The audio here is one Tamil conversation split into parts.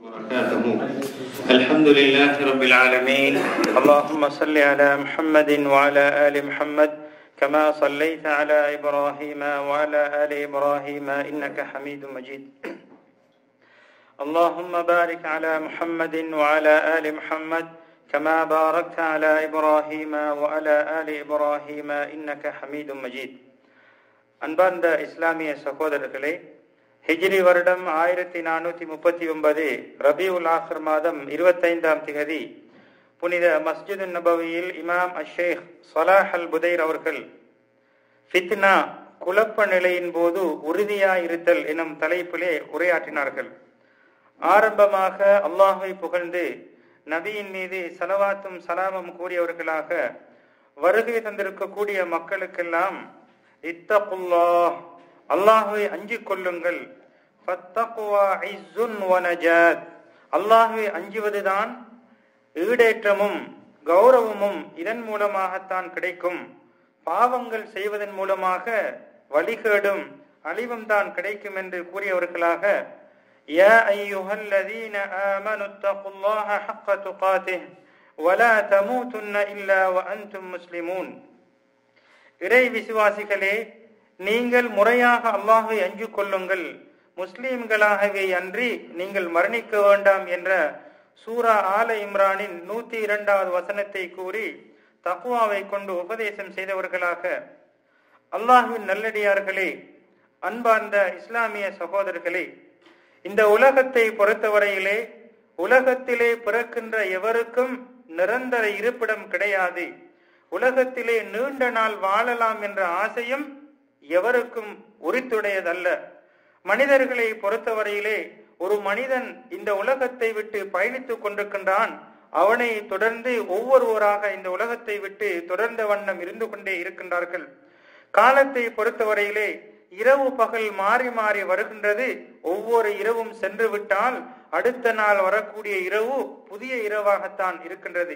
وبركاته الحمد لله رب العالمين اللهم صل على محمد وعلى آل محمد كما صليت على إبراهيم وعلى آل إبراهيم إنك حميد مجيد اللهم بارك على محمد وعلى آل محمد كما باركت على إبراهيم وعلى آل إبراهيم إنك حميد مجيد அன்பார்ந்த இஸ்லாமிய சகோதரர்களே ஹிஜ்ரி வருடம் ஆயிரத்தி நானூத்தி முப்பத்தி ஒன்பது ரபியுல் ஆசர் மாதம் இருபத்தைந்தாம் திகதி புனித மஸ்ஜிது நபவியில் இமாம் அஷேக் சலாஹ் அல் புதைர் அவர்கள் ஃபித்னா குழப்ப நிலையின் போது உறுதியாயிருத்தல் எனும் தலைப்பிலே உரையாற்றினார்கள். ஆரம்பமாக அல்லாஹை புகழ்ந்து நபியின் மீது சலவாத்தும் சலாமும் கூறியவர்களாக வருகை தந்திருக்கக்கூடிய மக்களுக்கெல்லாம் இத்தகுல்லா அல்லாஹுவை அஞ்சிக் கொள்ளுங்கள். அல்லாஹுவை அஞ்சுவதுதான் ஈடேற்றமும் கௌரவமும் இதன் மூலமாகத்தான் கிடைக்கும். பாவங்கள் செய்வதன் மூலமாக வழிகேடும் அழிவும் தான் கிடைக்கும் என்று கூறியவர்களாக இறை விசுவாசிகளே நீங்கள் முறையாக அல்லாஹை அஞ்சு கொள்ளுங்கள். முஸ்லீம்களாகவே அன்றி நீங்கள் மரணிக்க வேண்டாம் என்ற சூரா ஆல இம்ரானின் நூத்தி இரண்டாவது வசனத்தை கூறி தக்குவாவை கொண்டு உபதேசம் செய்தவர்களாக அல்லாஹின் நல்லடியார்களே அன்பார்ந்த இஸ்லாமிய சகோதரர்களே இந்த உலகத்தை பொறுத்தவரையிலே உலகத்திலே பிறக்கின்ற எவருக்கும் நிரந்தர இருப்பிடம் கிடையாது. உலகத்திலே நீண்ட நாள் வாழலாம் என்ற ஆசையும் எவருக்கும் உரித்துடையதல்ல. மனிதர்களை பொறுத்தவரையிலே ஒரு மனிதன் இந்த உலகத்தை விட்டு பயணித்துக் கொண்டிருக்கின்றான். அவனை தொடர்ந்து ஒவ்வொருவராக இந்த உலகத்தை விட்டு தொடர்ந்த வண்ணம் இருந்து கொண்டே இருக்கின்றார்கள். காலத்தை பொறுத்தவரையிலே இரவு பகல் மாறி மாறி வருகின்றது. ஒவ்வொரு இரவும் சென்று விட்டால் அடுத்த நாள் வரக்கூடிய இரவு புதிய இரவாகத்தான் இருக்கின்றது.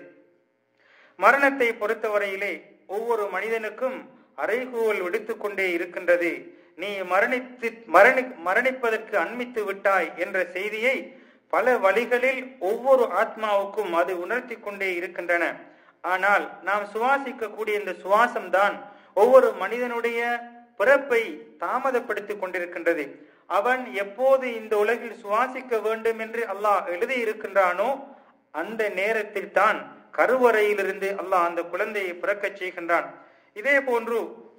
மரணத்தை பொறுத்தவரையிலே ஒவ்வொரு மனிதனுக்கும் அறைகூவல் விடுத்துக் கொண்டே இருக்கின்றது. நீ மரணித்து மரணி மரணிப்பதற்கு அண்மித்து விட்டாய் என்ற செய்தியை பல வழிகளில் ஒவ்வொரு ஆத்மாவுக்கும் அது உணர்த்தி கொண்டே இருக்கின்றன. ஆனால் நாம் சுவாசிக்கக்கூடிய இந்த சுவாசம்தான் ஒவ்வொரு மனிதனுடைய பிறப்பை தாமதப்படுத்திக் கொண்டிருக்கின்றது. அவன் எப்போது இந்த உலகில் சுவாசிக்க வேண்டும் என்று அல்லாஹ் எழுதி இருக்கின்றானோ அந்த நேரத்தில் தான் கருவறையிலிருந்து அல்லாஹ் அந்த குழந்தையை பிறக்கச் செய்கின்றான். இதே போன்று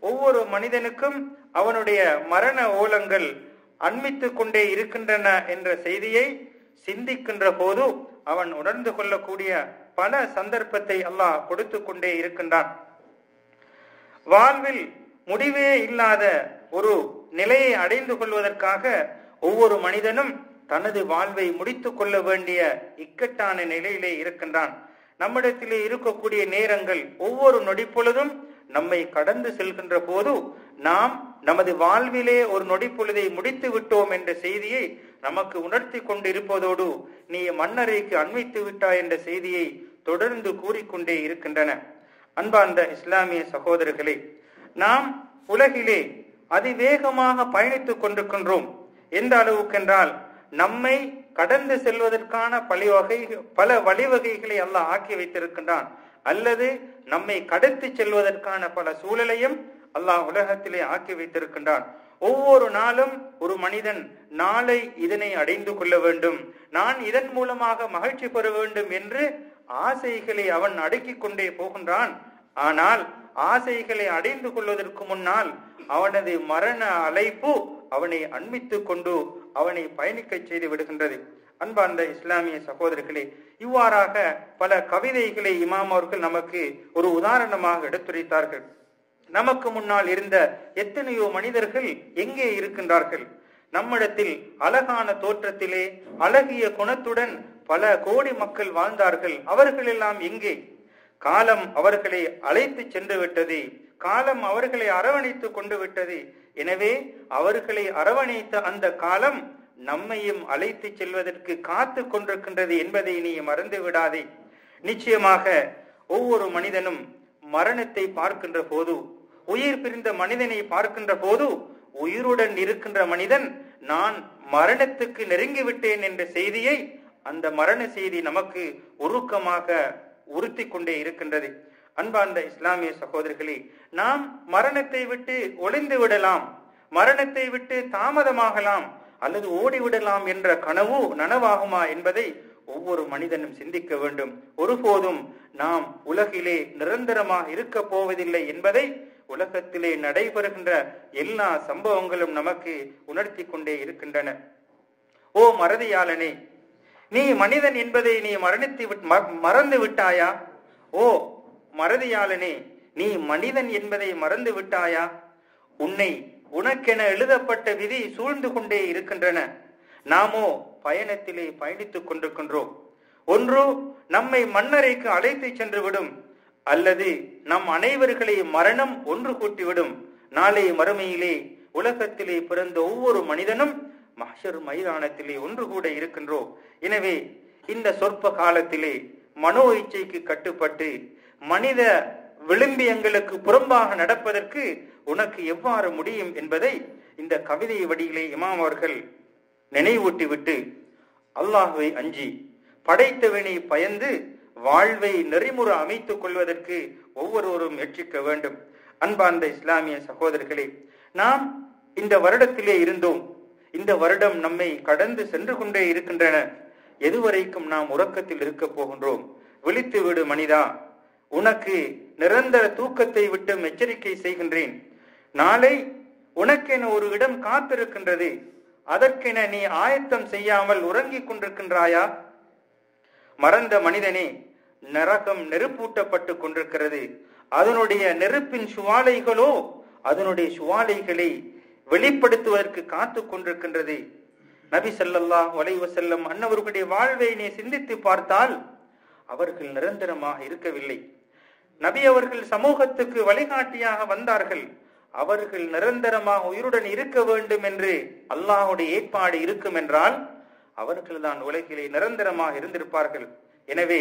ஒவ்வொரு மனிதனுக்கும் அவனுடைய மரண ஓலங்கள் அண்மித்து கொண்டே இருக்கின்றன என்ற செய்தியை சிந்திக்கின்ற போது அவன் உணர்ந்து கொள்ளக்கூடிய பல சந்தர்ப்பத்தை அல்லாஹ் கொடுத்து கொண்டே இருக்கின்றான். வாழ்வில் முடிவே இல்லாத ஒரு நிலையை அடைந்து கொள்வதற்காக ஒவ்வொரு மனிதனும் தனது வாழ்வை முடித்துக் கொள்ள வேண்டிய இக்கட்டான நிலையிலே இருக்கின்றான். நம்மிடத்திலே இருக்கக்கூடிய நேரங்கள் ஒவ்வொரு நொடி பொழுதும் நம்மை கடந்து செல்கின்ற போது நாம் நமது வாழ்விலே ஒரு நொடி பொழுதை முடித்து விட்டோம் என்ற செய்தியை நமக்கு உணர்த்தி கொண்டிருப்பதோடு நீ மன்னரைக்கு அண்மித்து விட்டாய் என்ற செய்தியை தொடர்ந்து கூறிக்கொண்டே இருக்கின்றன. அன்பார்ந்த இஸ்லாமிய சகோதரர்களே நாம் உலகிலே அதிவேகமாக பயணித்துக் கொண்டிருக்கின்றோம். எந்த அளவுக்கென்றால் நம்மை கடந்து செல்வதற்கான பல வகை பல வழிவகைகளை அல்லாஹ் ஆக்கி வைத்திருக்கின்றான். அல்லது நம்மை கடத்தி செல்வதற்கான பல சூழலையும் அல்லாஹ் உலகத்திலே ஆக்கி வைத்திருக்கின்றான். ஒவ்வொரு நாளும் ஒரு மனிதன் நாளை இதனை அடைந்து கொள்ள வேண்டும். நான் இதன் மூலமாக மகிழ்ச்சி பெற வேண்டும் என்று ஆசைகளை அவன் அடுக்கிக் கொண்டே போகின்றான். ஆனால் ஆசைகளை அடைந்து கொள்வதற்கு முன்னால் அவனது மரண அழைப்பு அவனை அண்மித்துக் கொண்டு அவனை பயணிக்க செய்து விடுகின்றது. அன்பார்ந்த இஸ்லாமிய சகோதரர்களே இவ்வாறாக பல கவிதைகளை இமாம் அவர்கள் நமக்கு ஒரு உதாரணமாக எடுத்துரைத்தார்கள். நமக்கு முன்னால் இருந்த எத்தனையோ மனிதர்கள் எங்கே இருக்கின்றார்கள்? நம்மிடத்தில் அழகான தோற்றத்திலே அழகிய குணத்துடன் பல கோடி மக்கள் வாழ்ந்தார்கள். அவர்கள் எல்லாம் எங்கே? காலம் அவர்களை அழைத்து சென்று விட்டது. காலம் அவர்களை அரவணைத்து கொண்டு விட்டது. எனவே அவர்களை அரவணைத்த அந்த காலம் நம்மையும் அழைத்து செல்வதற்கு காத்து கொண்டிருக்கின்றது என்பதை நீ மறந்து விடாதே. நிச்சயமாக ஒவ்வொரு மனிதனும் மரணத்தை பார்க்கின்ற போது உயிர் பிரிந்த மனிதனை பார்க்கின்ற போது உயிருடன் இருக்கின்ற மனிதன் நான் மரணத்துக்கு நெருங்கி விட்டேன் என்ற செய்தியை அந்த மரண செய்தி நமக்கு உருக்கமாக உறுத்தி கொண்டே இருக்கின்றது. அன்பார்ந்த இஸ்லாமிய சகோதரிகளே நாம் மரணத்தை விட்டு ஒளிந்து விடலாம் மரணத்தை விட்டு தாமதமாகலாம் அல்லது ஓடிவிடலாம் என்ற கனவு நனவாகுமா என்பதை ஒவ்வொரு மனிதனும் சிந்திக்க வேண்டும். ஒருபோதும் நாம் உலகிலே நிரந்தரமாக இருக்க போவதில்லை என்பதை உலகத்திலே நடைபெறுகின்ற எல்லா சம்பவங்களும் நமக்கு உணர்த்தி கொண்டே இருக்கின்றன. ஓ மறதியாளனே நீ மனிதன் என்பதை நீ மரணித்து விட்- ம- மறந்து விட்டாயா? ஓ மறதியாளனே நீ மனிதன் என்பதை மறந்து விட்டாயா? உன்னை உனக்கென எழுதப்பட்ட விதி சூழ்ந்து கொண்டே இருக்கின்றன. நாமோ பயணத்திலே பயணித்துக் கொண்டிருக்கின்றோம். ஒன்று நம்மை மன்னரைக்கு அழைத்து சென்று விடும். அல்லது நம் அனைவர்களை மரணம் ஒன்று கூட்டிவிடும். நாளை மறுமையிலே உலகத்திலே பிறந்த ஒவ்வொரு மனிதனும் மஹ்ஷர் மைதானத்திலே ஒன்று கூட இருக்கின்றோம் எனவே இந்த சொற்ப காலத்திலே மனோ இச்சைக்கு கட்டுப்பட்டு மனித விளிம்பியங்களுக்கு புறம்பாக நடப்பதற்கு உனக்கு எவ்வாறு முடியும் என்பதை இந்த கவிதை வடியிலே இமாம் அவர்கள் நினைவூட்டிவிட்டு அல்லாஹுவை அஞ்சி படைத்தவனை பயந்து வாழ்வை நெறிமுறை அமைத்துக் கொள்வதற்கு ஒவ்வொருவரும் முயற்சிக்க வேண்டும். அன்பார்ந்த இஸ்லாமிய சகோதரர்களே நாம் இந்த வருடத்திலே இருந்தோம். இந்த வருடம் நம்மை கடந்து சென்று கொண்டே இருக்கின்றன. எதுவரைக்கும் நாம் உறக்கத்தில் இருக்க போகின்றோம். விழித்து விடு மனிதா உனக்கு நிரந்தர தூக்கத்தை விட்டு எச்சரிக்கை செய்கின்றேன். நாளை உனக்கென ஒரு இடம் காத்திருக்கின்றது. அதற்கென நீ ஆயத்தம் செய்யாமல் உறங்கிக் கொண்டிருக்கின்றாயா? மறந்த மனிதனே நரகம் நெருப்பூட்டப்பட்டு கொண்டிருக்கிறது. அதனுடைய நெருப்பின் சுவாலைகளோ அதனுடைய சுவாலைகளை வெளிப்படுத்துவதற்கு காத்து கொண்டிருக்கின்றது. நபி ஸல்லல்லாஹு வலைவ செல்லம் அன்னவர்களுடைய வாழ்வை நீ சிந்தித்து பார்த்தால் அவர்கள் நிரந்தரமாக இருக்கவில்லை. நபி அவர்கள் சமூகத்துக்கு வழிகாட்டியாக வந்தார்கள். அவர்கள் நிரந்தரமாக உயிருடன் இருக்க வேண்டும் என்று அல்லாஹுடைய ஏற்பாடு இருக்கும் என்றால் அவர்கள்தான் உலகிலே நிரந்தரமாக இருந்திருப்பார்கள். எனவே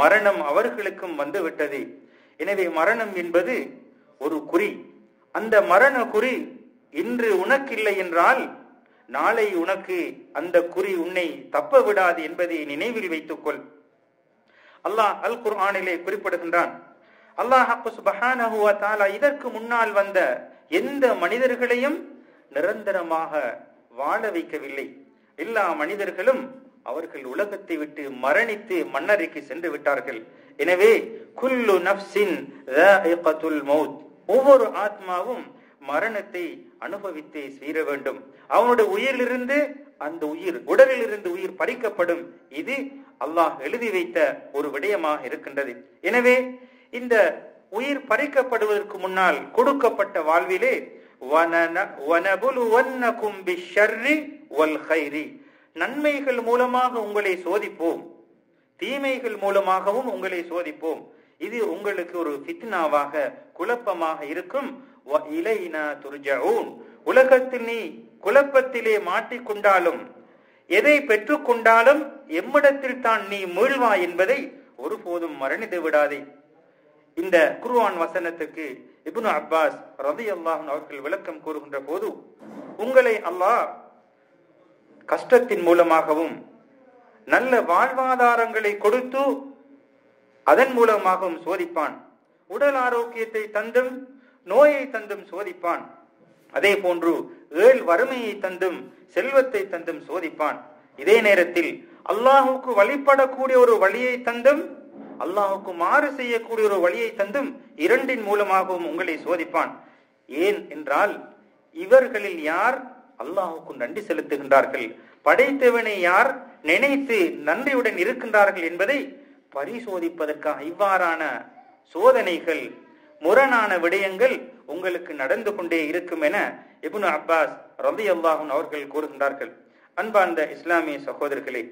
மரணம் அவர்களுக்கும் வந்துவிட்டது. எனவே மரணம் என்பது ஒரு குறி. அந்த மரண குறி இன்று உனக்கில்லை என்றால் நாளை உனக்கு அந்த குறி உன்னை தப்ப விடாது என்பதை நினைவில் வைத்துக்கொள். அல்லாஹ் அல் குர்ஆனிலே குறிப்பிடுகின்றான் அல்லாஹ் சுபஹானஹு இதற்கு முன்னால் வந்த எந்த மனிதர்களையும் நிரந்தரமாக வாழ வைக்கவில்லை. எல்லா மனிதர்களும் அவர்கள் உலகத்தை விட்டு மரணித்து மன்னரைக்கு சென்று விட்டார்கள். எனவே குல்லு நப்சின் மவுத் ஒவ்வொரு ஆத்மாவும் மரணத்தை அனுபவித்து சீர வேண்டும். அவனுடைய உயிரிலிருந்து அந்த உயிர் உடலிலிருந்து உயிர் பறிக்கப்படும். இது அல்லாஹ் எழுதி வைத்த ஒரு விடயமாக இருக்கின்றது. எனவே இந்த உயிர் பறிக்கப்படுவதற்கு முன்னால் கொடுக்கப்பட்ட வாழ்விலே வனன- வனபுலுவன்னகும் பிஷ்ஷர்ரி வல் நன்மைகள் மூலமாக உங்களை சோதிப்போம். தீமைகள் மூலமாகவும் உங்களை சோதிப்போம். இது உங்களுக்கு ஒரு ஃபித்னாவாக குழப்பமாக இருக்கும். வ உலகத்தில் நீ குழப்பத்திலே மாட்டிக்கொண்டாலும் எதை பெற்றுக்கொண்டாலும் எம்மிடத்தில் தான் நீ மீழ்வா என்பதை ஒருபோதும் மரணித்து விடாதே இந்த குருவான் வசனத்துக்கு இபுனு அப்பாஸ் ரதி அன்ஹு அவர்கள் விளக்கம் கூறுகின்ற போது உங்களை அல்லாஹ் கஷ்டத்தின் மூலமாகவும் நல்ல வாழ்வாதாரங்களை கொடுத்து அதன் மூலமாகவும் சோதிப்பான். உடல் ஆரோக்கியத்தை தந்தும் நோயை தந்தும் சோதிப்பான். அதே போன்று ஏழ் வறுமையை தந்தும் செல்வத்தை தந்தும் சோதிப்பான். இதே நேரத்தில் அல்லாஹுக்கு வழிபடக்கூடிய ஒரு வழியை தந்தும் அல்லாஹுக்கு மாறு செய்யக்கூடிய ஒரு வழியை தந்தும் இரண்டின் மூலமாகவும் உங்களை சோதிப்பான். ஏன் என்றால் இவர்களில் யார் அல்லாஹுக்கு நன்றி செலுத்துகின்றார்கள்? படைத்தவனை யார் நினைத்து நன்றியுடன் இருக்கின்றார்கள் என்பதை பரிசோதிப்பதற்காக இவ்வாறான சோதனைகள் முரணான விடயங்கள் உங்களுக்கு நடந்து கொண்டே இருக்கும் என இபுன் அப்பாஸ் ரபி அல்லாஹும் அவர்கள் கூறுகின்றார்கள். அன்பார்ந்த இஸ்லாமிய சகோதரர்களே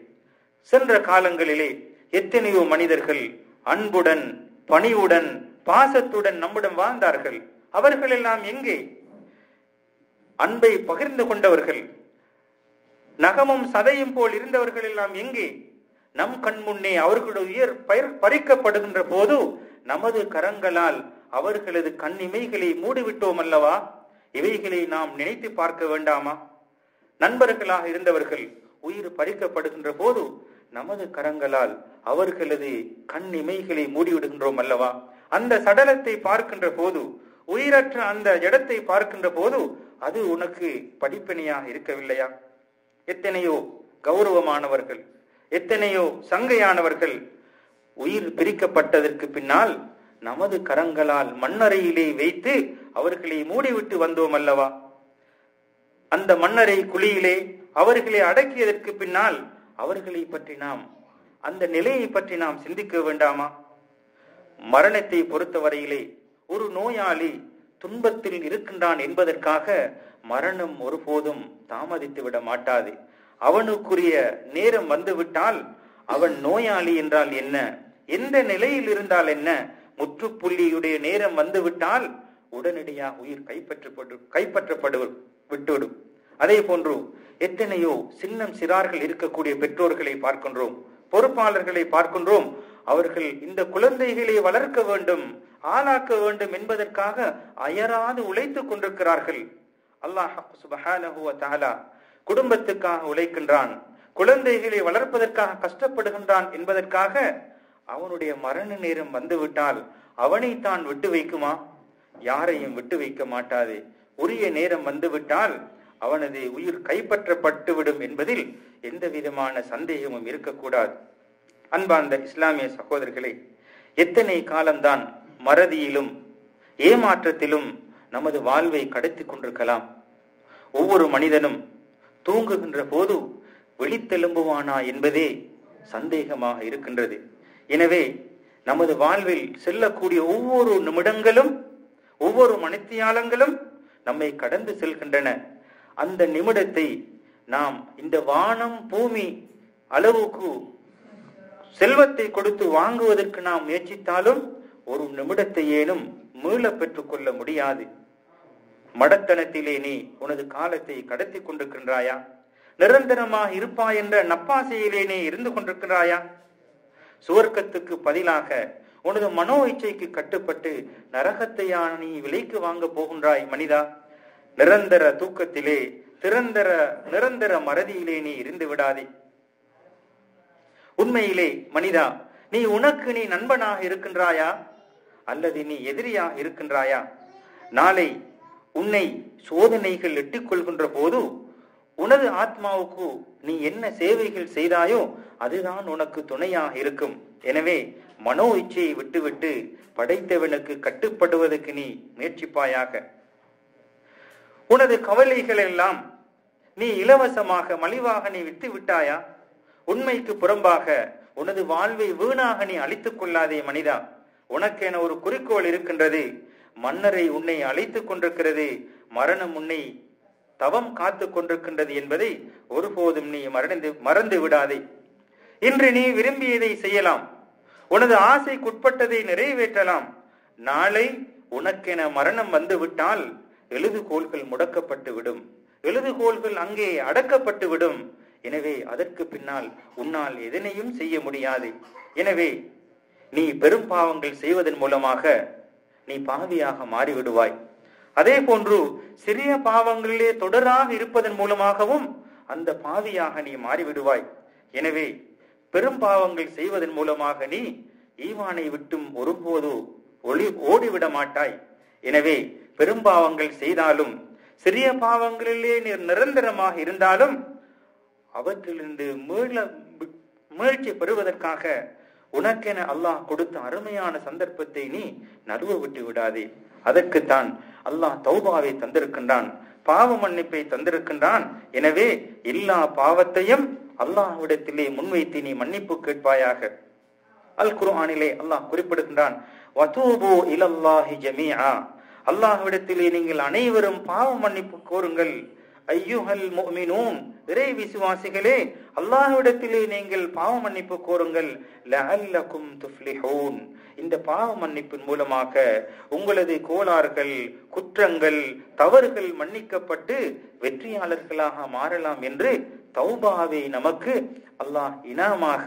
சென்ற காலங்களிலே எத்தனையோ மனிதர்கள் அன்புடன் பணிவுடன் பாசத்துடன் நம்முடன் வாழ்ந்தார்கள். அவர்கள் எல்லாம் எங்கே? அன்பை பகிர்ந்து கொண்டவர்கள். நகமும் சதையும் போல் இருந்தவர்கள் எல்லாம் எங்கே? நம் கண் முன்னே அவர்களுடைய உயிர் பயிர் பறிக்கப்படுகின்ற போது நமது கரங்களால் அவர்களது கண் இமைகளை மூடிவிட்டோம் அல்லவா? இவைகளை நாம் நினைத்து பார்க்க வேண்டாமா? நண்பர்களாக இருந்தவர்கள் உயிர் பறிக்கப்படுகின்ற போது நமது கரங்களால் அவர்களது கண் இமைகளை மூடிவிடுகின்றோம் அல்லவா? அந்த சடலத்தை பார்க்கின்ற போது உயிரற்ற அந்த இடத்தை பார்க்கின்ற போது அது உனக்கு படிப்பணியாக இருக்கவில்லையா? எத்தனையோ கௌரவமானவர்கள் எத்தனையோ சங்கையானவர்கள் உயிர் பிரிக்கப்பட்டதற்கு பின்னால் நமது கரங்களால் மண்ணறையிலே வைத்து அவர்களை மூடிவிட்டு வந்தோம் அல்லவா? அந்த மண்ணறை குழியிலே அவர்களை அடக்கியதற்கு பின்னால் அவர்களை பற்றி நாம் அந்த நிலையை பற்றி நாம் சிந்திக்க வேண்டாமா? மரணத்தை பொறுத்தவரையிலே ஒரு நோயாளி துன்பத்தில் இருக்கின்றான் என்பதற்காக மரணம் ஒருபோதும் தாமதித்து விட மாட்டாது. அவனுக்குரிய நேரம் வந்துவிட்டால் அவன் நோயாளி என்றால் என்ன? எந்த நிலையில் இருந்தால் என்ன? முற்றுப்புள்ளியுடைய நேரம் வந்துவிட்டால் உடனடியாக உயிர் கைப்பற்றப்படு கைப்பற்றப்படு விட்டுவிடும். அதே போன்று எத்தனையோ சின்னம் சிறார்கள் இருக்கக்கூடிய பெற்றோர்களை பார்க்கின்றோம் பொறுப்பாளர்களை பார்க்கின்றோம். அவர்கள் இந்த குழந்தைகளை வளர்க்க வேண்டும் ஆளாக்க வேண்டும் என்பதற்காக அயராது உழைத்துக் கொண்டிருக்கிறார்கள். அல்லாஹ் சுபஹானஹு வ குடும்பத்துக்காக உழைக்கின்றான் குழந்தைகளை வளர்ப்பதற்காக கஷ்டப்படுகின்றான் என்பதற்காக அவனுடைய மரண நேரம் வந்துவிட்டால் அவனை தான் விட்டு வைக்குமா? யாரையும் விட்டு வைக்க மாட்டாது. உரிய நேரம் வந்துவிட்டால் அவனது உயிர் கைப்பற்றப்பட்டுவிடும் என்பதில் எந்த விதமான சந்தேகமும் இருக்கக்கூடாது. அன்பார்ந்த இஸ்லாமிய சகோதரர்களே எத்தனை காலம்தான் மறதியிலும் ஏமாற்றத்திலும் நமது வாழ்வை கடத்தி கொண்டிருக்கலாம். ஒவ்வொரு மனிதனும் தூங்குகின்ற போது வெளித்தெலும்புவானா என்பதே சந்தேகமாக இருக்கின்றது. எனவே நமது வாழ்வில் செல்லக்கூடிய ஒவ்வொரு நிமிடங்களும் ஒவ்வொரு மணித்தியாலங்களும் நம்மை கடந்து செல்கின்றன. அந்த நிமிடத்தை நாம் இந்த வானம் பூமி அளவுக்கு செல்வத்தை கொடுத்து வாங்குவதற்கு நாம் முயற்சித்தாலும் ஒரு நிமிடத்தையேனும் மீள பெற்றுக்கொள்ள முடியாது. மடத்தனத்திலே நீ உனது காலத்தை கடத்தி கொண்டிருக்கின்றாயா? நிரந்தரமாக இருப்பாய் என்ற நப்பாசையிலே நீ இருந்து கொண்டிருக்கிறாயா சுவர்க்கத்துக்கு பதிலாக உனது மனோ இச்சைக்கு கட்டுப்பட்டு நரகத்தையான நீ விலைக்கு வாங்க போகின்றாய் மனிதா? நிரந்தர தூக்கத்திலே திறந்தர நிரந்தர மறதியிலே நீ இருந்து விடாதே. உண்மையிலே மனிதா நீ உனக்கு நீ நண்பனாக இருக்கின்றாயா? அல்லது நீ எதிரியாக இருக்கின்றாயா? நாளை உன்னை சோதனைகள் எட்டிக்கொள்கின்ற போது உனது ஆத்மாவுக்கு நீ என்ன சேவைகள் செய்தாயோ அதுதான் உனக்கு துணையாக இருக்கும். எனவே மனோ இச்சையை விட்டுவிட்டு படைத்தவனுக்கு கட்டுப்படுவதற்கு நீ முயற்சிப்பாயாக. உனது கவலைகள் எல்லாம் நீ இலவசமாக மலிவாக நீ விட்டு விட்டாயா? உண்மைக்கு புறம்பாக உனது வாழ்வை வீணாக நீ அழித்துக் கொள்ளாதே மனிதா. உனக்கென ஒரு குறிக்கோள் இருக்கின்றது. மன்னரை உன்னை அழைத்துக் கொண்டிருக்கிறது. மரணம் உன்னை தவம் காத்து கொண்டிருக்கின்றது என்பதை ஒருபோதும் நீ மறந்து மறந்து விடாதே. இன்று நீ விரும்பியதை செய்யலாம். உனது ஆசைக்குட்பட்டதை நிறைவேற்றலாம். நாளை உனக்கென மரணம் வந்துவிட்டால் எழுதுகோள்கள் முடக்கப்பட்டு விடும். எழுதுகோள்கள் அங்கே அடக்கப்பட்டு விடும். எனவே அதற்கு பின்னால் உன்னால் எதனையும் செய்ய முடியாது. எனவே நீ பெரும் பாவங்கள் செய்வதன் மூலமாக நீ பாவியாக மாறிவிடுவாய். அதே போன்று சிறிய பாவங்களிலே தொடராக இருப்பதன் மூலமாகவும் அந்த பாவியாக நீ மாறிவிடுவாய். எனவே பெரும் பாவங்கள் செய்வதன் மூலமாக நீ ஈவானை விட்டும் ஒருபோது ஒளி ஓடிவிட மாட்டாய் எனவே பெரும்பாவங்கள் செய்தாலும் சிறிய பாவங்களிலே நீர் நிரந்தரமாக இருந்தாலும் அவற்றிலிருந்து மீள மீழ்ச்சி பெறுவதற்காக உனக்கென அல்லாஹ் கொடுத்த அருமையான சந்தர்ப்பத்தை நீ நடுவ விட்டு விடாதே. அதற்குத்தான் அல்லாஹ் தௌபாவை தந்திருக்கின்றான் பாவ மன்னிப்பை தந்திருக்கின்றான். எனவே எல்லா பாவத்தையும் அல்லாஹ்விடத்திலே முன்வைத்து நீ மன்னிப்பு கேட்பாயாக. அல் குர்ஆனிலே அல்லாஹ் குறிப்பிடுகின்றான் அல்லாஹ்விடத்திலே நீங்கள் அனைவரும் பாவ மன்னிப்பு கோருங்கள். ஐயுஹல் முஃமினூன் இறை விசுவாசிகளே அல்லாஹ்விடத்திலே நீங்கள் பாவ மன்னிப்பு கோருங்கள். லஅல்லகும் துஃப்லிஹூன். இந்த பாவ மன்னிப்பின் மூலமாக உங்களது கோளாறுகள் குற்றங்கள் தவறுகள் மன்னிக்கப்பட்டு வெற்றியாளர்களாக மாறலாம் என்று தௌபாவை நமக்கு அல்லாஹ் இனாமாக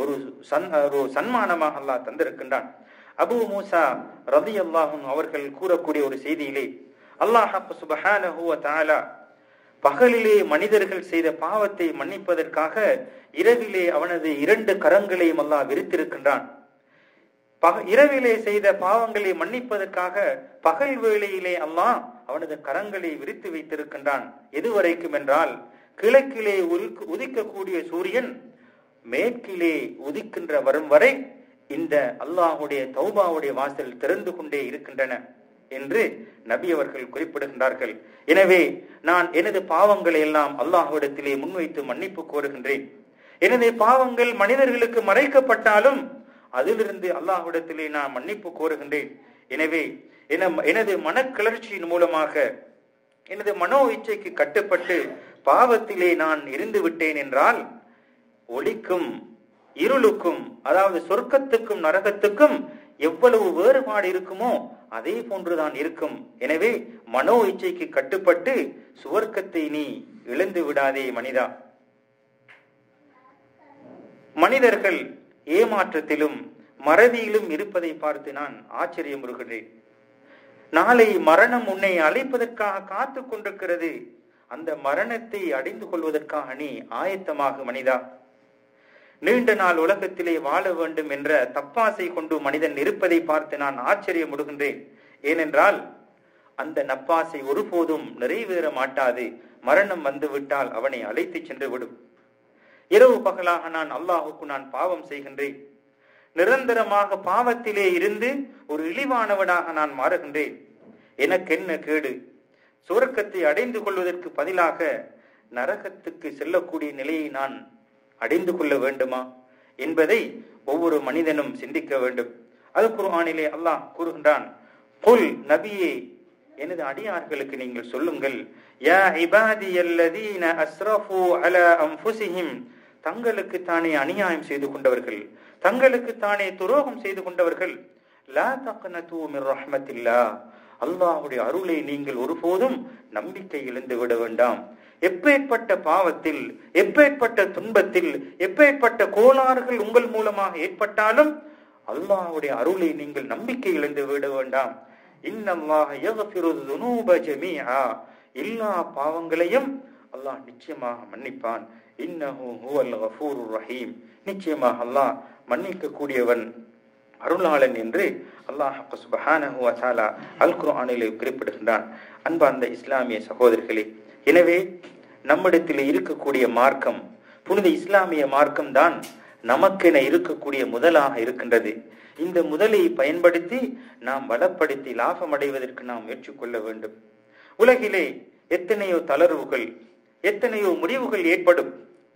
ஒரு சன் ஒரு சன்மானமாக அல்லாஹ் தந்திருக்கின்றான். அபு மூசா ரதி அல்லாஹும் அவர்கள் கூறக்கூடிய ஒரு செய்தியிலே அல்லாஹ் சுபஹானஹு வ பகலிலே மனிதர்கள் செய்த பாவத்தை மன்னிப்பதற்காக இரவிலே அவனது இரண்டு கரங்களையும் அல்லாஹ் விரித்திருக்கின்றான். பக- இரவிலே செய்த பாவங்களை மன்னிப்பதற்காக பகல் வேளையிலே அல்லாஹ் அவனது கரங்களை விரித்து வைத்திருக்கின்றான். எதுவரைக்கும் என்றால் கிழக்கிலே உதிக்கக்கூடிய சூரியன் மேற்கிலே உதிக்கின்ற வரும் வரை இந்த அல்லாஹுடைய தௌபாவுடைய வாசல் திறந்து கொண்டே இருக்கின்றன என்று நபி அவர்கள் குறிப்பிடுகின்றார்கள். எனவே நான் எனது பாவங்களை எல்லாம் அல்லாஹ்விடத்திலே முன்வைத்து மன்னிப்பு கோருகின்றேன். எனது பாவங்கள் மனிதர்களுக்கு மறைக்கப்பட்டாலும் அதிலிருந்து அல்லாஹுடத்திலே நான் மன்னிப்பு கோருகின்றேன். எனவே என- எனது மனக்கிளர்ச்சியின் மூலமாக எனது மனோ இச்சைக்கு கட்டுப்பட்டு பாவத்திலே நான் இருந்து விட்டேன் என்றால் ஒளிக்கும் இருளுக்கும் அதாவது சொர்க்கத்துக்கும் நரகத்துக்கும் எவ்வளவு வேறுபாடு இருக்குமோ அதே போன்றுதான் இருக்கும். எனவே மனோ இச்சைக்கு கட்டுப்பட்டு சுவர்க்கத்தை நீ இழந்து விடாதே மனிதா. மனிதர்கள் ஏமாற்றத்திலும் மறதியிலும் இருப்பதை பார்த்து நான் ஆச்சரியமுறுகிறேன். நாளை மரணம் உன்னை அழைப்பதற்காக காத்து கொண்டிருக்கிறது. அந்த மரணத்தை அடைந்து கொள்வதற்காக நீ ஆயத்தமாக மனிதா. நீண்ட நாள் உலகத்திலே வாழ வேண்டும் என்ற தப்பாசை கொண்டு மனிதன் இருப்பதை பார்த்து நான் ஆச்சரியமுடுகின்றேன். ஏனென்றால் அந்த நப்பாசை ஒருபோதும் நிறைவேற மாட்டாது. மரணம் வந்துவிட்டால் அவனை அழைத்து சென்று விடும் இரவு பகலாக நான் அல்லாஹுக்கு நான் பாவம் செய்கின்றேன். நிரந்தரமாக பாவத்திலே இருந்து ஒரு இழிவானவனாக நான் மாறுகின்றேன். எனக்கென்ன கேடு? சுரக்கத்தை அடைந்து கொள்வதற்கு பதிலாக நரகத்துக்கு செல்லக்கூடிய நிலையை நான் அடைந்து கொள்ள வேண்டுமா என்பதை ஒவ்வொரு மனிதனும் சிந்திக்க வேண்டும். அது குர்ஆனிலே அல்லாஹ் கூறுகின்றான் புல் நபியே எனது அடியார்களுக்கு நீங்கள் சொல்லுங்கள் யா இபாதியல்லதீன அஸ்ரஃபு அலா அன்ஃபுஸிஹிம் தங்களுக்கு தானே அநியாயம் செய்து கொண்டவர்கள் தங்களுக்கு தானே துரோகம் செய்து கொண்டவர்கள் லா தக்னது மிர் ரஹ்மத்தில்லா அல்லாஹுடைய அருளை நீங்கள் ஒருபோதும் நம்பிக்கை இழந்து விட வேண்டாம். எப்பேற்பட்ட பாவத்தில் எப்பேற்பட்ட துன்பத்தில் எப்பேற்பட்ட கோளாறுகள் உங்கள் மூலமாக ஏற்பட்டாலும் அல்லாஹுடைய அருளை நீங்கள் நம்பிக்கை இழந்து விட வேண்டாம். இன்னல்லாஹ எல்லா பாவங்களையும் அல்லாஹ் நிச்சயமாக மன்னிப்பான். இன்னஹூ ரஹீம். நிச்சயமாக அல்லாஹ் மன்னிக்க கூடியவன் அருளாளன் என்று அல்லாஹ் சுபஹானஹு வ தஆலா அல் குர்ஆனிலே குறிப்பிடுகின்றான். அன்பார்ந்த இஸ்லாமிய சகோதரர்களே எனவே நம்மிடத்தில் இருக்கக்கூடிய மார்க்கம் புனித இஸ்லாமிய மார்க்கம் தான் நமக்கென இருக்கக்கூடிய முதலாக இருக்கின்றது. இந்த முதலை பயன்படுத்தி நாம் வளப்படுத்தி லாபம் அடைவதற்கு நாம் முயற்சி கொள்ள வேண்டும். உலகிலே எத்தனையோ தளர்வுகள் எத்தனையோ முடிவுகள் ஏற்படும்.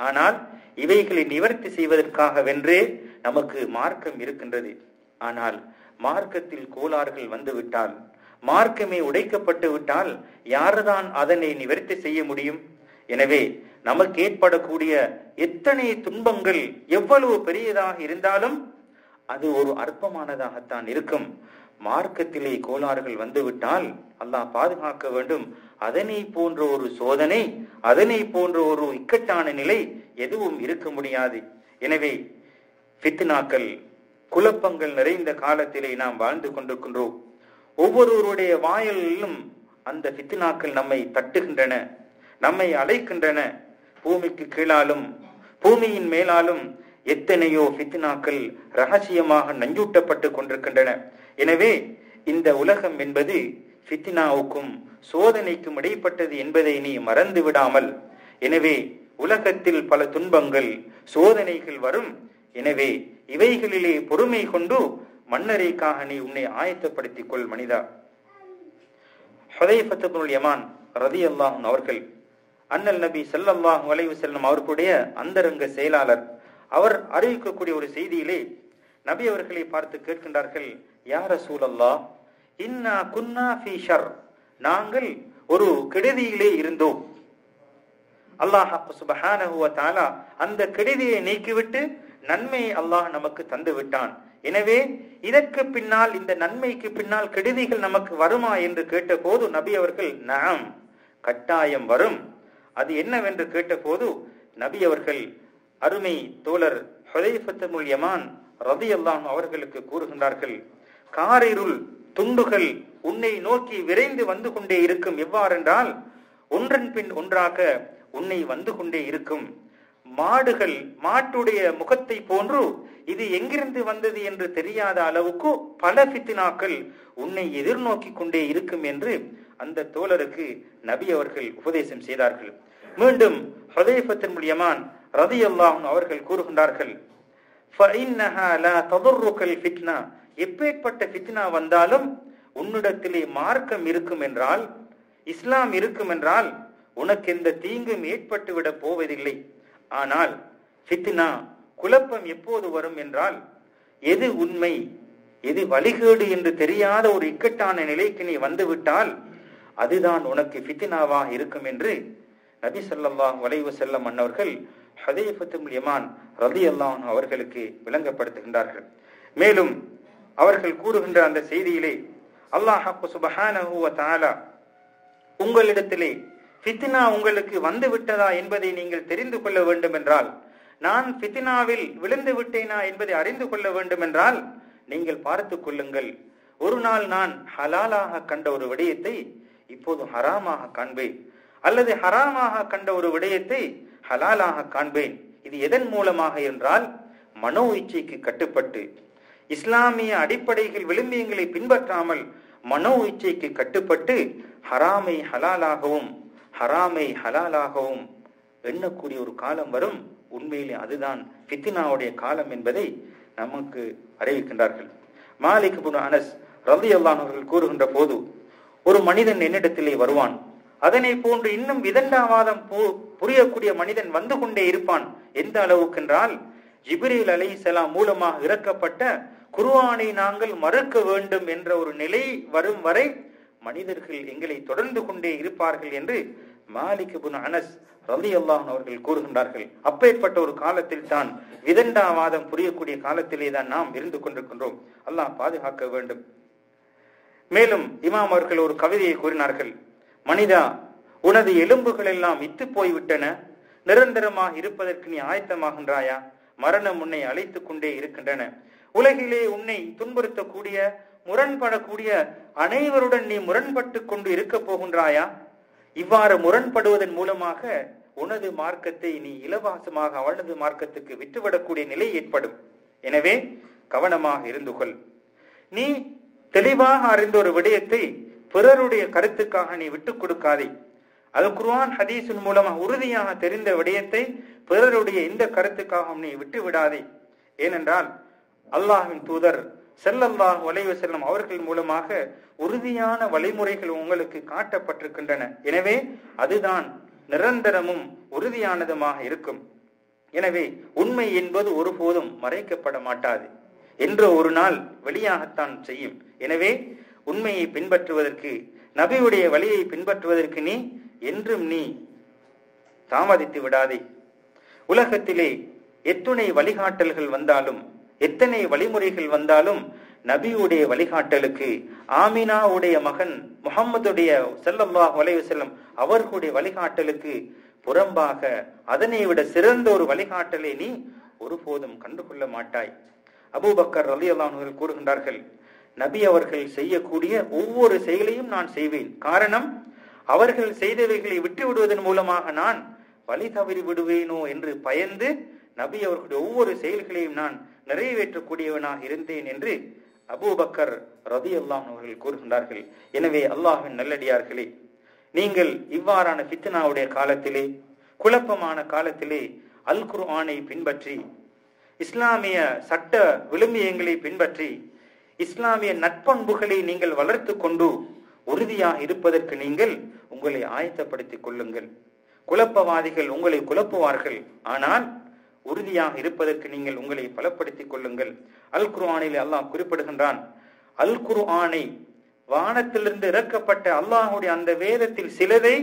ஆனால் இவைகளை நிவர்த்தி செய்வதற்காக வென்றே நமக்கு மார்க்கம் இருக்கின்றது. ஆனால் மார்க்கத்தில் கோளாறுகள் வந்துவிட்டால் மார்க்கமே உடைக்கப்பட்டு விட்டால் யாருதான் அதனை நிவர்த்தி செய்ய முடியும்? எனவே நமக்கு ஏற்படக்கூடிய எத்தனை துன்பங்கள் எவ்வளவு பெரியதாக இருந்தாலும் அது ஒரு அற்பமானதாகத்தான் இருக்கும். மார்க்கத்திலே கோளாறுகள் வந்துவிட்டால் அல்லாஹ் பாதுகாக்க வேண்டும். அதனை போன்ற ஒரு சோதனை அதனை போன்ற ஒரு இக்கட்டான நிலை எதுவும் இருக்க முடியாது. எனவே ஃபித்னாக்கள் குழப்பங்கள் நிறைந்த காலத்திலே நாம் வாழ்ந்து கொண்டிருக்கின்றோம். ஒவ்வொருவருடைய வாயிலும் அந்த ஃபித்னாக்கள் நம்மை தட்டுகின்றன நம்மை அழைக்கின்றன. பூமிக்கு கீழாலும் பூமியின் மேலாலும் எத்தனையோ ஃபித்னாக்கள் ரகசியமாக நஞ்சூட்டப்பட்டு கொண்டிருக்கின்றன. எனவே இந்த உலகம் என்பது ஃபித்னாவுக்கும் சோதனைக்கும் இடைப்பட்டது என்பதை நீ மறந்து விடாமல் எனவே உலகத்தில் பல துன்பங்கள் சோதனைகள் வரும். எனவே இவைகளிலே பொறுமை கொண்டு மன்னரைக்காக நீ உன்னை ஆயத்தப்படுத்திக் கொள் மனிதா. ஹுதைஃபத்துல் யமான் ரதி அல்லாஹும் அவர்கள் அண்ணல் நபி ஸல்லல்லாஹு அலைஹி செல்லும் அவர்களுடைய அந்தரங்க செயலாளர் அவர் அறிவிக்கக்கூடிய ஒரு செய்தியிலே நபி அவர்களை பார்த்து கேட்கின்றார்கள் யார சூழல்லா இன்னா குன்னா ஃபீஷர் நாங்கள் ஒரு கெடுதியிலே இருந்தோம். அல்லாஹ் சுபஹானஹு வ அந்த கெடுதியை நீக்கிவிட்டு நன்மை அல்லாஹ் நமக்கு தந்து விட்டான் எனவே இதற்கு பின்னால் இந்த நன்மைக்கு பின்னால் கெடுதிகள் நமக்கு வருமா என்று கேட்டபோது நபி அவர்கள் நாம் கட்டாயம் வரும். அது என்னவென்று கேட்டபோது நபி அவர்கள் அருமை தோழர் ஹுதைஃபத்துல் யமான் ரதியல்லாஹு அவர்களுக்கு கூறுகின்றார்கள் காரிருள் துண்டுகள் உன்னை நோக்கி விரைந்து வந்து கொண்டே இருக்கும் எவ்வாறென்றால் ஒன்றன் பின் ஒன்றாக உன்னை வந்து கொண்டே இருக்கும். மாடுகள் மாட்டுடைய முகத்தை போன்று இது எங்கிருந்து வந்தது என்று தெரியாத அளவுக்கு பல பித்தினாக்கள் உன்னை எதிர்நோக்கி கொண்டே இருக்கும் என்று அந்த தோழருக்கு நபி அவர்கள் உபதேசம் செய்தார்கள். மீண்டும் ஹதேஃபத்தின் மூலியமான் ரதி அல்லாஹ் அவர்கள் கூறுகின்றார்கள் எப்பேற்பட்ட ஃபித்னா வந்தாலும் உன்னிடத்திலே மார்க்கம் இருக்கும் என்றால் இஸ்லாம் இருக்கும் என்றால் உனக்கு எந்த தீங்கும் ஏற்பட்டு விட போவதில்லை. ஆனால் சித்தினா குழப்பம் எப்போது வரும் என்றால் எது உண்மை எது வழிகேடு என்று தெரியாத ஒரு இக்கட்டான நிலைக்கு நீ வந்துவிட்டால் அதுதான் உனக்கு ஃபித்தினாவாக இருக்கும் என்று நபி ஸல்லல்லாஹு அலைஹி வஸல்லம் அன்னவர்கள் ஹதைஃபத்துல் யமான் அல்லான் அவர்களுக்கு விளங்கப்படுத்துகின்றார்கள். மேலும் அவர்கள் கூறுகின்ற அந்த செய்தியிலே அல்லாஹ் சுபஹானஹு வ உங்களிடத்திலே ஃபித்னா உங்களுக்கு வந்து விட்டதா என்பதை நீங்கள் தெரிந்து கொள்ள வேண்டும் என்றால் நான் ஃபித்னாவில் விழுந்து விட்டேனா என்பதை அறிந்து கொள்ள வேண்டும் என்றால் நீங்கள் பார்த்து கொள்ளுங்கள். ஒரு நாள் நான் ஹலாலாக கண்ட ஒரு விடயத்தை இப்போது ஹராமாக காண்பேன். அல்லது ஹராமாக கண்ட ஒரு விடயத்தை ஹலாலாக காண்பேன். இது எதன் மூலமாக என்றால் மனோ இச்சைக்கு கட்டுப்பட்டு. இஸ்லாமிய அடிப்படைகள் விளிம்பியங்களை பின்பற்றாமல் மனோ இச்சைக்கு கட்டுப்பட்டு ஹராமை ஹலாலாகவும் ஹராமை ஹலாலாகவும் எண்ணக்கூடிய ஒரு காலம் வரும். உண்மையிலே அதுதான் ஃபித்னாவுடைய காலம் என்பதை நமக்கு அறிவிக்கின்றார்கள். மாலிக் புன் அனஸ் ரவி அவர்கள் கூறுகின்ற போது ஒரு மனிதன் என்னிடத்திலே வருவான். அதனை போன்று இன்னும் விதண்டாவாதம் புரியக்கூடிய மனிதன் வந்து கொண்டே இருப்பான். எந்த அளவுக்கென்றால் ஜிப்ரீல் அலை சலாம் மூலமாக இறக்கப்பட்ட குருவானை நாங்கள் மறுக்க வேண்டும் என்ற ஒரு நிலை வரும் வரை மனிதர்கள் எங்களை தொடர்ந்து கொண்டே இருப்பார்கள் என்று மாலிக் புன் அனஸ் ரவி அல்லாஹன் அவர்கள் கூறுகின்றார்கள். அப்பேற்பட்ட ஒரு காலத்தில் தான் விதண்டாவாதம் புரியக்கூடிய காலத்திலே தான் நாம் இருந்து கொண்டிருக்கின்றோம். அல்லாஹ் பாதுகாக்க வேண்டும். மேலும் இமாம் அவர்கள் ஒரு கவிதையை கூறினார்கள். மனிதா உனது எலும்புகள் எல்லாம் இத்து போய்விட்டன. நிரந்தரமாக இருப்பதற்கு நீ ஆயத்தமாகின்றாயா? மரணம் உன்னை அழைத்துக் கொண்டே இருக்கின்றன. உலகிலே உன்னை துன்புறுத்தக்கூடிய முரண்படக்கூடிய அனைவருடன் நீ முரண்பட்டு கொண்டு இருக்க போகின்றாயா? இவ்வாறு முரண்படுவதன் மூலமாக உனது மார்க்கத்தை நீ இலவாசமாக அவனது மார்க்கத்துக்கு விட்டுவிடக்கூடிய நிலை ஏற்படும். எனவே கவனமாக இருந்து கொள். நீ தெளிவாக அறிந்த ஒரு விடயத்தை பிறருடைய கருத்துக்காக நீ விட்டுக் கொடுக்காதே. அது குருவான் ஹதீஸின் மூலமாக உறுதியாக தெரிந்த விடயத்தை பிறருடைய இந்த கருத்துக்காகவும் நீ விட்டு விடாதே ஏனென்றால் அல்லாஹின் தூதர் செல்லல்லா வளைவு செல்லும் அவர்கள் மூலமாக உறுதியான வழிமுறைகள் உங்களுக்கு காட்டப்பட்டிருக்கின்றன. எனவே அதுதான் நிரந்தரமும் உறுதியானதுமாக இருக்கும். எனவே உண்மை என்பது ஒருபோதும் மறைக்கப்பட மாட்டாது. என்ற ஒரு நாள் வெளியாகத்தான் செய்யும். எனவே உண்மையை பின்பற்றுவதற்கு நபியுடைய வழியை பின்பற்றுவதற்கு நீ என்றும் நீ தாமதித்து விடாதே. உலகத்திலே எத்துணை வழிகாட்டல்கள் வந்தாலும் எத்தனை வழிமுறைகள் வந்தாலும் நபியுடைய வழிகாட்டலுக்கு ஆமினாவுடைய மகன் முகம்மதுடைய செல்லல்லாஹ் வலைவு செல்லம் அவர்களுடைய வழிகாட்டலுக்கு புறம்பாக அதனை விட சிறந்த ஒரு வழிகாட்டலை நீ ஒருபோதும் கண்டுகொள்ள மாட்டாய். அபூபக்கர் அலி அல்லான்கள் கூறுகின்றார்கள் நபி அவர்கள் செய்யக்கூடிய ஒவ்வொரு செயலையும் நான் செய்வேன். காரணம் அவர்கள் செய்தவைகளை விட்டு விடுவதன் மூலமாக நான் வழி தவறி விடுவேனோ என்று பயந்து நபி அவர்களுடைய ஒவ்வொரு செயல்களையும் நான் நிறைவேற்றக்கூடியவனாக இருந்தேன் என்று அபூபக்கர் ரதி அல்லாஹ் அவர்கள் கூறுகின்றார்கள். எனவே அல்லாஹின் நல்லடியார்களே நீங்கள் இவ்வாறான ஃபித்னாவுடைய காலத்திலே குழப்பமான காலத்திலே அல் குர்ஆனை பின்பற்றி இஸ்லாமிய சட்ட விழுமியங்களை பின்பற்றி இஸ்லாமிய நட்பண்புகளை நீங்கள் வளர்த்து கொண்டு உறுதியாக இருப்பதற்கு நீங்கள் உங்களை ஆயத்தப்படுத்திக் கொள்ளுங்கள். குழப்பவாதிகள் உங்களை குழப்புவார்கள். ஆனால் உறுதியாக இருப்பதற்கு நீங்கள் உங்களை பலப்படுத்திக் கொள்ளுங்கள். அல் குர்ஆனில் அல்லாஹ் குறிப்பிடுகின்றான் அல் குர்ஆனை வானத்திலிருந்து இறக்கப்பட்ட அல்லாஹுடைய அந்த வேதத்தில் சிலதை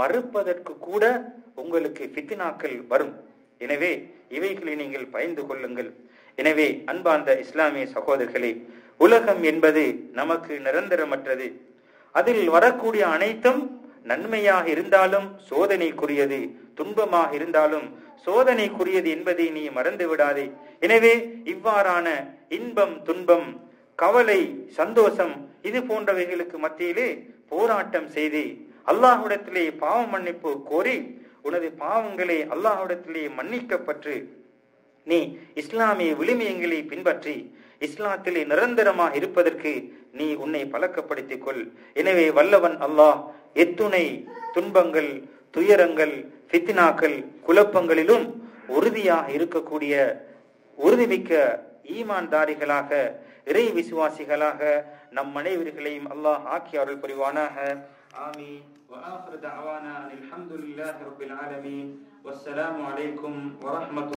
மறுப்பதற்கு கூட உங்களுக்கு பித்தினாக்கள் வரும். எனவே இவைகளை நீங்கள் பயந்து கொள்ளுங்கள். எனவே அன்பார்ந்த இஸ்லாமிய சகோதரர்களே உலகம் என்பது நமக்கு நிரந்தரமற்றது. அதில் வரக்கூடிய அனைத்தும் நன்மையாக இருந்தாலும் சோதனைக்குரியது. துன்பமாக இருந்தாலும் சோதனைக்குரியது என்பதை நீ மறந்து விடாதே. எனவே இவ்வாறான இன்பம் துன்பம் கவலை சந்தோஷம் இது போன்றவைகளுக்கு மத்தியிலே போராட்டம் செய்து. அல்லாஹுடத்திலே பாவ மன்னிப்பு கோரி உனது பாவங்களை அல்லாஹுடத்திலே மன்னிக்கப்பட்டு நீ இஸ்லாமிய விழுமியங்களை பின்பற்றி இஸ்லாத்திலே நிரந்தரமாக இருப்பதற்கு நீ உன்னை பழக்கப்படுத்திக் கொள். எனவே வல்லவன் அல்லாஹ் எத்துணை துன்பங்கள் துயரங்கள் ஃபித்னாக்கள் குழப்பங்களிலும் உறுதியாக இருக்கக்கூடிய உறுதிமிக்க ஈமான்தாரிகளாக இறை விசுவாசிகளாக நம் அனைவர்களையும் அல்லாஹ் ஆக்கி அருள் புரிவானாக ஆமீன் وآخر دعوانا أن الحمد لله رب العالمين والسلام عليكم ورحمة